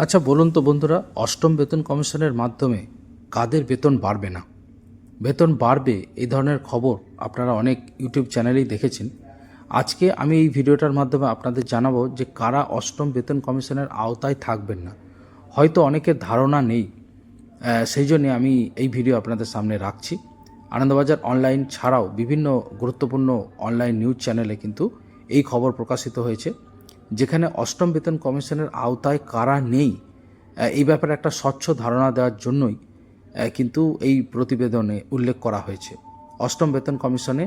আচ্ছা বলুন তো বন্ধুরা, অষ্টম বেতন কমিশনের মাধ্যমে কাদের বেতন বাড়বে না? বেতন বাড়বে এই ধরনের খবর আপনারা অনেক ইউটিউব চ্যানেলেই দেখেছেন। আজকে আমি এই ভিডিওটার মাধ্যমে আপনাদের জানাব যে কারা অষ্টম বেতন কমিশনের আওতায় থাকবেন না। হয়তো অনেকের ধারণা নেই সেই জন্যে আমি এই ভিডিও আপনাদের সামনে রাখছি। আনন্দবাজার অনলাইন ছাড়াও বিভিন্ন গুরুত্বপূর্ণ অনলাইন নিউজ চ্যানেলে কিন্তু এই খবর প্রকাশিত হয়েছে। যেখানে অষ্টম বেতন কমিশনের আওতায় কারা নেই এই ব্যাপারে একটা স্বচ্ছ ধারণা দেওয়ার জন্যই কিন্তু এই প্রতিবেদনে উল্লেখ করা হয়েছে। অষ্টম বেতন কমিশনে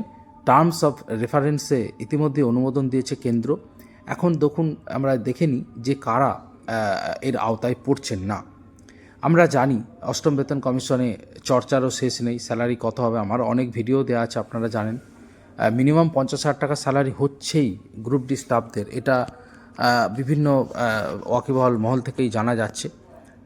টার্মস অফ রেফারেন্সে ইতিমধ্যে অনুমোদন দিয়েছে কেন্দ্র। এখন দেখুন, আমরা দেখে নিই যে কারা এর আওতায় পড়ছেন না। আমরা জানি, অষ্টম বেতন কমিশনে চর্চারও শেষ নেই, স্যালারি কত হবে, আমার অনেক ভিডিও দেওয়া আছে, আপনারা জানেন। মিনিমাম পঞ্চাশ হাজার টাকা স্যালারি হচ্ছেই গ্রুপ ডি স্টাফদের এটা বিভিন্ন ওয়াকিবহল মহল থেকেই জানা যাচ্ছে।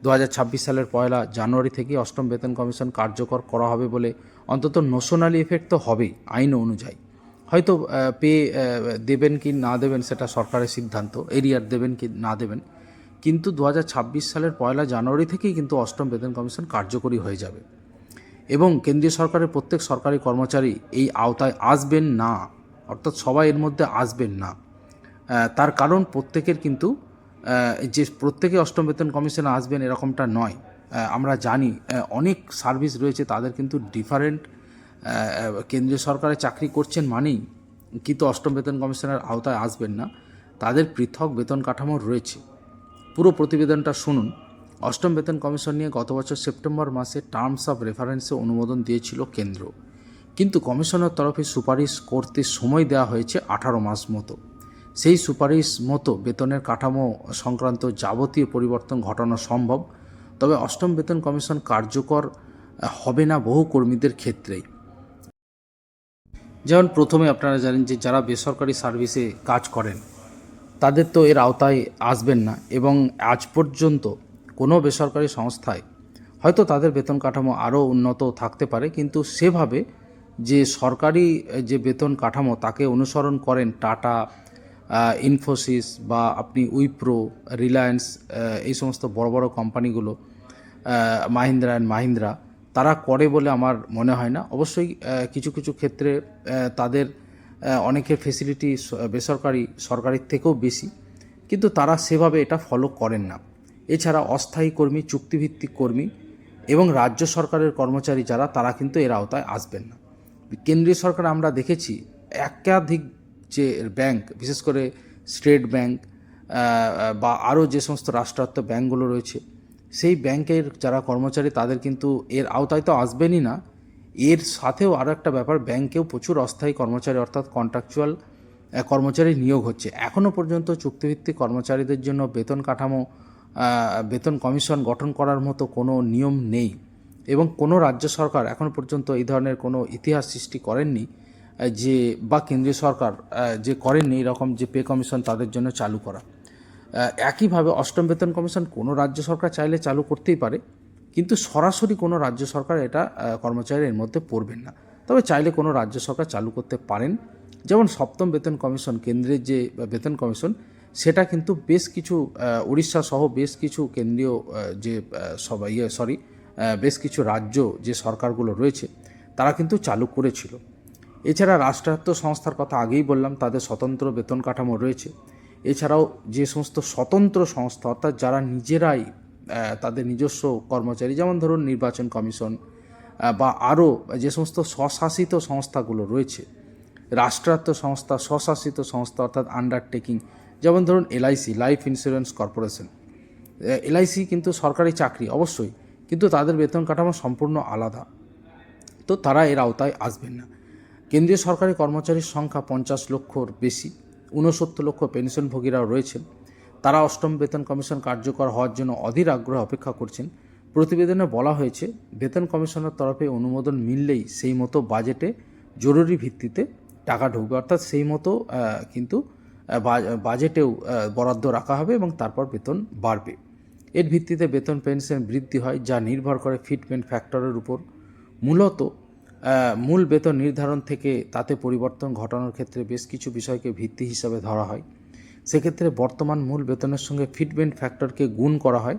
দু হাজার ছাব্বিশ সালের পয়লা জানুয়ারি থেকে অষ্টম বেতন কমিশন কার্যকর করা হবে বলে অন্তত নোশনালি এফেক্ট তো হবেই, আইন অনুযায়ী। হয়তো পে দেবেন কি না দেবেন সেটা সরকারের সিদ্ধান্ত এরিয়ার দেবেন কি না দেবেন। কিন্তু দু হাজার ছাব্বিশ সালের পয়লা জানুয়ারি থেকেই কিন্তু অষ্টম বেতন কমিশন কার্যকরী হয়ে যাবে। এবং কেন্দ্রীয় সরকারের প্রত্যেক সরকারি কর্মচারী এই আওতায় আসবেন না, অর্থাৎ সবাই এর মধ্যে আসবেন না। তার কারণ প্রত্যেকের কিন্তু যে প্রত্যেকে অষ্টম বেতন কমিশনে আসবেন এরকমটা নয়। আমরা জানি অনেক সার্ভিস রয়েছে, তাদের কিন্তু ডিফারেন্ট কেন্দ্রীয় সরকারে চাকরি করছেন মানেই কিন্তু অষ্টম বেতন কমিশনের আওতায় আসবেন না। তাদের পৃথক বেতন কাঠামো রয়েছে। পুরো প্রতিবেদনটা শুনুন। অষ্টম বেতন কমিশন নিয়ে গত বছর সেপ্টেম্বর মাসে টার্মস অফ রেফারেন্সে অনুমোদন দিয়েছিল কেন্দ্র। কিন্তু কমিশনের তরফে সুপারিশ করতে সময় দেওয়া হয়েছে আঠারো মাস মতো। সেই সুপারিশ মতো বেতনের কাঠামো সংক্রান্ত যাবতীয় পরিবর্তন ঘটানো সম্ভব, তবে অষ্টম বেতন কমিশন কার্যকর হবে না বহু কর্মীদের ক্ষেত্রেই। যেমন প্রথমে আপনারা জানেন যে যারা বেসরকারি সার্ভিসে কাজ করেন, তাদের তো এর আওতায় আসবেন না এবং আজ পর্যন্ত কোনো বেসরকারি সংস্থায় হয়তো তাদের বেতন কাঠামো আরও উন্নত থাকতে পারে, কিন্তু সেভাবে যে সরকারি যে বেতন কাঠামো তাকে অনুসরণ করেন টাটা ইনফোসিস বা আপনি উইপ্রো রিলায়েন্স এই সমস্ত বড় বড় কোম্পানিগুলো মাহিন্দ্রা অ্যান্ড মাহিন্দ্রা তারা করে বলে আমার মনে হয় না। অবশ্যই কিছু কিছু ক্ষেত্রে তাদের অনেকের ফেসিলিটি বেসরকারি সরকারির থেকেও বেশি, কিন্তু তারা সেভাবে এটা ফলো করেন না। এছাড়া অস্থায়ী কর্মী, চুক্তিভিত্তিক কর্মী এবং রাজ্য সরকারের কর্মচারী যারা, তারা কিন্তু এর আওতায় আসবেন না। কেন্দ্রীয় সরকার আমরা দেখেছি, একাধিক যে ব্যাংক বিশেষ করে স্টেট ব্যাংক বা আরও যে সমস্ত রাষ্ট্রায়ত্ত ব্যাংকগুলো রয়েছে, সেই ব্যাংকের যারা কর্মচারী, তাদের কিন্তু এর আওতায় তো আসবেনই না। এর সাথেও আরও একটা ব্যাপার ব্যাংকেও প্রচুর অস্থায়ী কর্মচারী, অর্থাৎ কন্ট্রাকচুয়াল কর্মচারী নিয়োগ হচ্ছে। এখনও পর্যন্ত চুক্তিভিত্তিক কর্মচারীদের জন্য বেতন কাঠামো বেতন কমিশন গঠন করার মতো কোনো নিয়ম নেই। এবং কোনো রাজ্য সরকার এখন পর্যন্ত এই ধরনের কোনো ইতিহাস সৃষ্টি করেননি। যে বা কেন্দ্রীয় সরকার যে করেননি এরকম যে পে কমিশন তাদের জন্য চালু করা। একইভাবে অষ্টম বেতন কমিশন কোনো রাজ্য সরকার চাইলে চালু করতেই পারে, কিন্তু সরাসরি কোনো রাজ্য সরকার এটা কর্মচারীর এর মধ্যে পড়বেন না। তবে চাইলে কোনো রাজ্য সরকার চালু করতে পারেন। যেমন সপ্তম বেতন কমিশন, কেন্দ্রের যে বেতন কমিশন, সেটা কিন্তু বেশ কিছু উড়িষ্যা সহ বেশ কিছু কেন্দ্রীয় যে সবাই ইয়ে সরি বেশ কিছু রাজ্য যে সরকারগুলো রয়েছে, তারা কিন্তু চালু করেছিল। এছাড়া রাষ্ট্রায়ত্ত সংস্থার কথা আগেই বললাম, তাদের স্বতন্ত্র বেতন কাঠামো রয়েছে। এছাড়াও যে সমস্ত স্বতন্ত্র সংস্থা, অর্থাৎ যারা নিজেরাই তাদের নিজস্ব কর্মচারী, যেমন ধরুন নির্বাচন কমিশন বা আরও যে সমস্ত স্বশাসিত সংস্থাগুলো রয়েছে, রাষ্ট্রায়ত্ত সংস্থা, স্বশাসিত সংস্থা, অর্থাৎ আন্ডারটেকিং যেমন ধরুন LIC life insurance corporation LIC কিন্তু সরকারি চাকরি, অবশ্যই, কিন্তু তাদের বেতন কাঠামো সম্পূর্ণ আলাদা। তো তারা এর আওতায় আসবেন না। কেন্দ্রীয় সরকারি কর্মচারীর সংখ্যা পঞ্চাশ লক্ষর বেশি। ঊনসত্তর লক্ষ পেনশনভোগীরাও রয়েছেন। তারা অষ্টম বেতন কমিশন কার্যকর হওয়ার জন্য অধীর আগ্রহে অপেক্ষা করছেন। প্রতিবেদনে বলা হয়েছে, বেতন কমিশনের তরফে অনুমোদন মিললেই সেই মতো বাজেটে জরুরি ভিত্তিতে টাকা ঢুকবে। অর্থাৎ সেই মতো কিন্তু বাজেটেও বরাদ্দ রাখা হবে এবং তারপর বেতন বাড়বে। এর ভিত্তিতে বেতন, পেনশন বৃদ্ধি হয়, যা নির্ভর করে ফিটমেন্ট ফ্যাক্টরের উপর। মূলত মূল বেতন নির্ধারণ থেকে তাতে পরিবর্তন ঘটানোর ক্ষেত্রে বেশ কিছু বিষয়কে ভিত্তি হিসাবে ধরা হয়। সেক্ষেত্রে বর্তমান মূল বেতনের সঙ্গে ফিটমেন্ট ফ্যাক্টরকে গুণ করা হয়।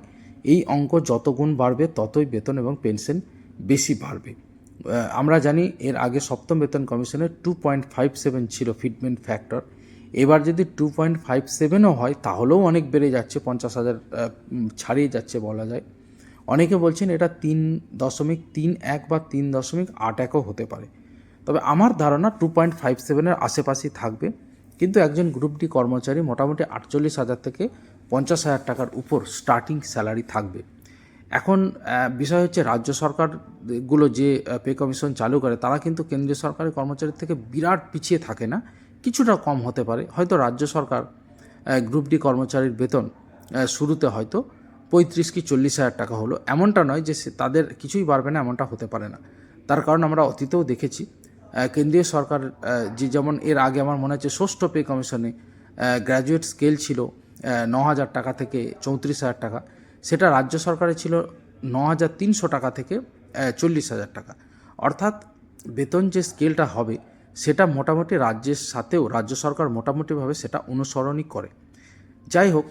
এই অঙ্ক যত গুণ বাড়বে, ততই বেতন এবং পেনশন বেশি বাড়বে। আমরা জানি এর আগে সপ্তম বেতন কমিশনের টু পয়েন্ট ফাইভ সেভেন ছিল ফিটমেন্ট ফ্যাক্টর। এবার যদি টু পয়েন্ট ফাইভ সেভেনও হয়, তাহলেও অনেক বেড়ে যাচ্ছে, পঞ্চাশ হাজার ছাড়িয়ে যাচ্ছে বলা যায়। অনেকে বলছেন এটা তিন দশমিক তিন এক বা তিন দশমিক আট একও হতে পারে। তবে আমার ধারণা টু পয়েন্ট ফাইভ সেভেনের আশেপাশেই থাকবে। কিন্তু একজন গ্রুপ ডি কর্মচারী মোটামুটি আটচল্লিশ হাজার থেকে পঞ্চাশ হাজার টাকার উপর স্টার্টিং স্যালারি থাকবে। এখন বিষয় হচ্ছে রাজ্য সরকারগুলো যে পে কমিশন চালু করে, তারা কিন্তু কেন্দ্রীয় সরকারের কর্মচারীর থেকে বিরাট পিছিয়ে থাকে না। কিছুটা কম হতে পারে। হয়তো রাজ্য সরকার গ্রুপ ডি কর্মচারীর বেতন শুরুতে হয়তো পঁয়ত্রিশ কি চল্লিশ হাজার টাকা হলো। এমনটা নয় যে তাদের কিছুই বাড়বে না, এমনটা হতে পারে না। তার কারণ আমরা অতীতেও দেখেছি কেন্দ্রীয় সরকার যে যেমন এর আগে আমার মনে হচ্ছে ষষ্ঠ পে কমিশনে গ্র্যাজুয়েট স্কেল ছিল ন হাজার টাকা থেকে চৌত্রিশ হাজার টাকা। সেটা রাজ্য সরকারে ছিল ন হাজার তিনশো টাকা থেকে চল্লিশ হাজার টাকা। অর্থাৎ বেতন যে স্কেলটা হবে, সেটা মোটামুটি রাজ্যের সাথেও, রাজ্য সরকার মোটামুটিভাবে সেটা অনুসরণই করে। যাই হোক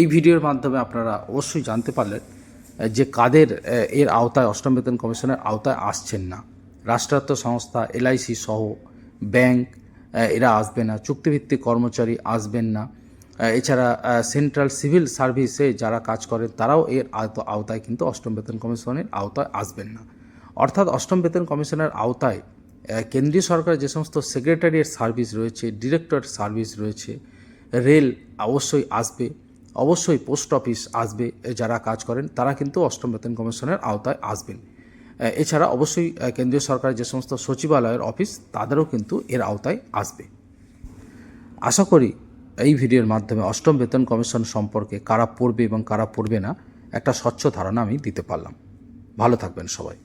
এই ভিডিওর মাধ্যমে আপনারা অবশ্যই জানতে পারলেন যে কাদের এর আওতায়, অষ্টম বেতন কমিশনের আওতায় আসছেন না। রাষ্ট্রায়ত্ত সংস্থা, এলআইসি সহ ব্যাংক এরা আসবে না। চুক্তিভিত্তিক কর্মচারী আসবেন না। এছাড়া সেন্ট্রাল সিভিল সার্ভিসে যারা কাজ করেন, তারাও এর আওতায় কিন্তু অষ্টম বেতন কমিশনের আওতায় আসবেন না। অর্থাৎ অষ্টম বেতন কমিশনের আওতায় কেন্দ্রীয় সরকারের যে সমস্ত সেক্রেটারিয়েট সার্ভিস রয়েছে ডিরেক্টর সার্ভিস রয়েছে, রেল অবশ্যই আসবে। অবশ্যই পোস্ট অফিস আসবে যারা কাজ করেন, তারা কিন্তু অষ্টম বেতন কমিশনের আওতায় আসবেন। এছাড়া অবশ্যই কেন্দ্রীয় সরকারের যে সমস্ত সচিবালয়ের অফিস, তাদেরও কিন্তু এর আওতায় আসবে। আশা করি এই ভিডিওর মাধ্যমে অষ্টম বেতন কমিশন সম্পর্কে কারা পড়বে এবং কারা পড়বে না, একটা স্বচ্ছ ধারণা আমি দিতে পারলাম। ভালো থাকবেন সবাই।